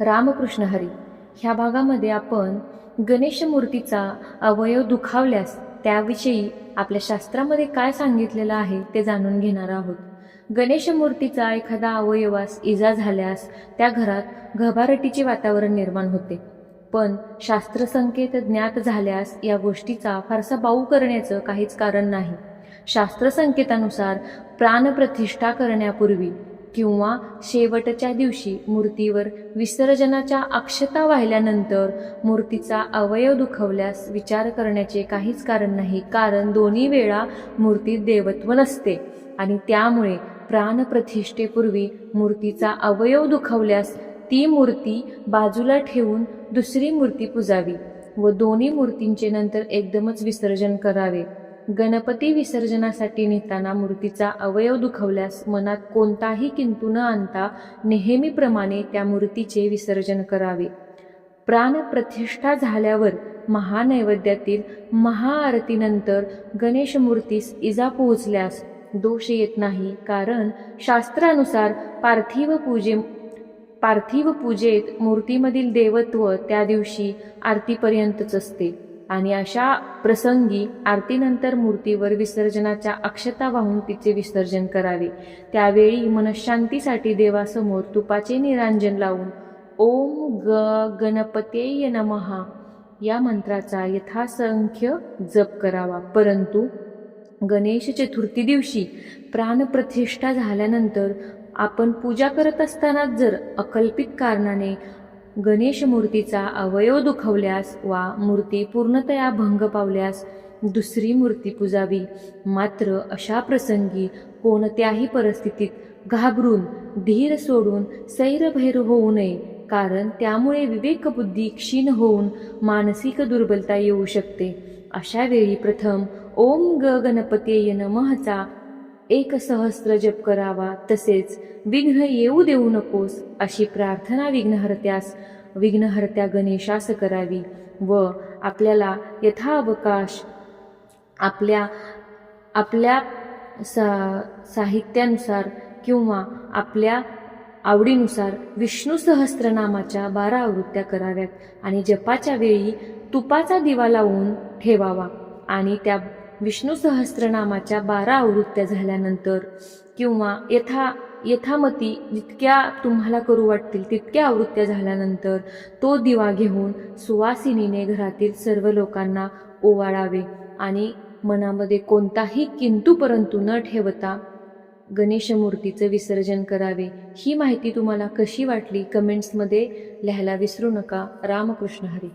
रामकृष्ण हरी. ह्या भागामध्ये आपण गणेश मूर्तीचा अवयव दुखावल्यास त्याविषयी आपल्या शास्त्रामध्ये काय सांगितलेलं आहे ते जाणून घेणार आहोत. गणेश मूर्तीचा एखादा अवयवास इजा झाल्यास त्या घरात घबारटीचे वातावरण निर्माण होते. पण शास्त्रसंकेत ज्ञात झाल्यास या गोष्टीचा फारसा बाऊ करण्याचं काहीच कारण नाही. शास्त्रसंकेतानुसार प्राणप्रतिष्ठा करण्यापूर्वी किंवा शेवटच्या दिवशी मूर्तीवर विसर्जनाच्या अक्षता वाहिल्यानंतर मूर्तीचा अवयव दुखवल्यास विचार करण्याचे काहीच कारण नाही कारण दोन्ही वेळा मूर्तीत देवत्व नसते. आणि त्यामुळे प्राणप्रतिष्ठेपूर्वी मूर्तीचा अवयव दुखवल्यास ती मूर्ती बाजूला ठेवून दुसरी मूर्ती पुजावी व दोन्ही मूर्तींचे नंतर एकदमच विसर्जन करावे. गणपती विसर्जनासाठी नेताना मूर्तीचा अवयव दुखवल्यास मनात कोणताही किंतू न आणता नेहमीप्रमाणे त्या मूर्तीचे विसर्जन करावे. प्राणप्रतिष्ठा झाल्यावर महानैवेद्यातील महाआरतीनंतर गणेश मूर्तीस इजा पोहोचल्यास दोष येत नाही कारण शास्त्रानुसार पार्थिव पूजे पार्थिव पूजेत मूर्तीमधील देवत्व त्या दिवशी आरतीपर्यंतच असते. आणि अशा प्रसंगी आरतीनंतर मूर्तीवर विसर्जनाच्या अक्षता वाहून तिचे विसर्जन करावे. त्यावेळी मनशांतीसाठी देवासमोर तुपाचे निरांजन लावून ओम ग गणपतेय नमहा या मंत्राचा यथासंख्य जप करावा. परंतु गणेश चतुर्थी दिवशी प्राणप्रतिष्ठा झाल्यानंतर आपण पूजा करत असताना जर अकल्पित कारणाने गणेश मूर्तीचा अवयव दुखवल्यास वा मूर्ती पूर्णतया भंग पावल्यास दुसरी मूर्ती पूजावी. मात्र अशा प्रसंगी कोणत्याही परिस्थितीत घाबरून धीर सोडून सैरभैर होऊ नये कारण त्यामुळे विवेकबुद्धी क्षीण होऊन मानसिक दुर्बलता येऊ शकते. अशा वेळी प्रथम ओम ग गणपतेय नमःचा एक सहस्त्र जप करावा तसेच विघ्न येऊ देऊ नकोस अशी प्रार्थना विघ्नहर्त्यास विघ्नहर्त्या गणेशास करावी व आपल्याला यथावकाश आपल्या आपल्या सा साहित्यानुसार किंवा आपल्या आवडीनुसार विष्णू सहस्त्रनामाच्या बारा आवृत्त्या कराव्यात आणि जपाच्या वेळी तुपाचा दिवा लावून ठेवावा आणि त्या विष्णू सहस्त्रनामाच्या बारा आवृत्त्या झाल्यानंतर किंवा यथा यथामती जितक्या तुम्हाला करू वाटतील तितक्या आवृत्त्या झाल्यानंतर तो दिवा घेऊन सुवासिनीने घरातील सर्व लोकांना ओवाळावे आणि मनामध्ये कोणताही किंतू परंतु न ठेवता गणेशमूर्तीचं विसर्जन करावे. ही माहिती तुम्हाला कशी वाटली? कमेंट्समध्ये लिहायला विसरू नका. रामकृष्ण हरी.